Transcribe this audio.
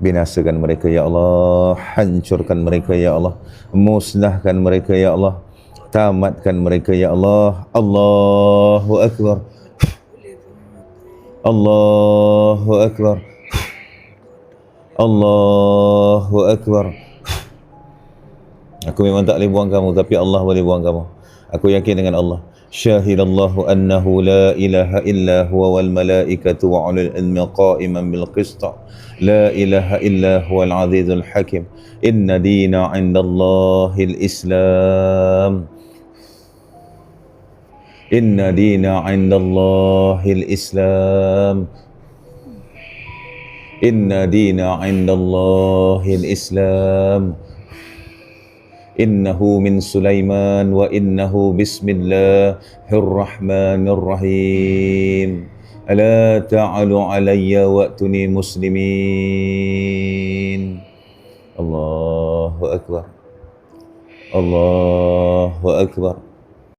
binasakan mereka ya Allah. Hancurkan mereka ya Allah. Musnahkan mereka ya Allah. Tamatkan mereka ya Allah. Allahu akbar. Allahu akbar. Allahu akbar. Aku memang tak boleh buang kamu tapi Allah boleh buang kamu. Aku yakin dengan Allah. شاهد الله أنه لا إله إلا هو والملائكة وعلى العلم قائما بالقسط. لا إله إلا هو العزيز الحكيم. إن دين عند الله الإسلام. إن دين عند الله الإسلام. إن دين عند الله الإسلام. إنه من سليمان وإنه بسم الله الرحمن الرحيم ألا تعلوا علي وأتني مسلمين الله أكبر الله أكبر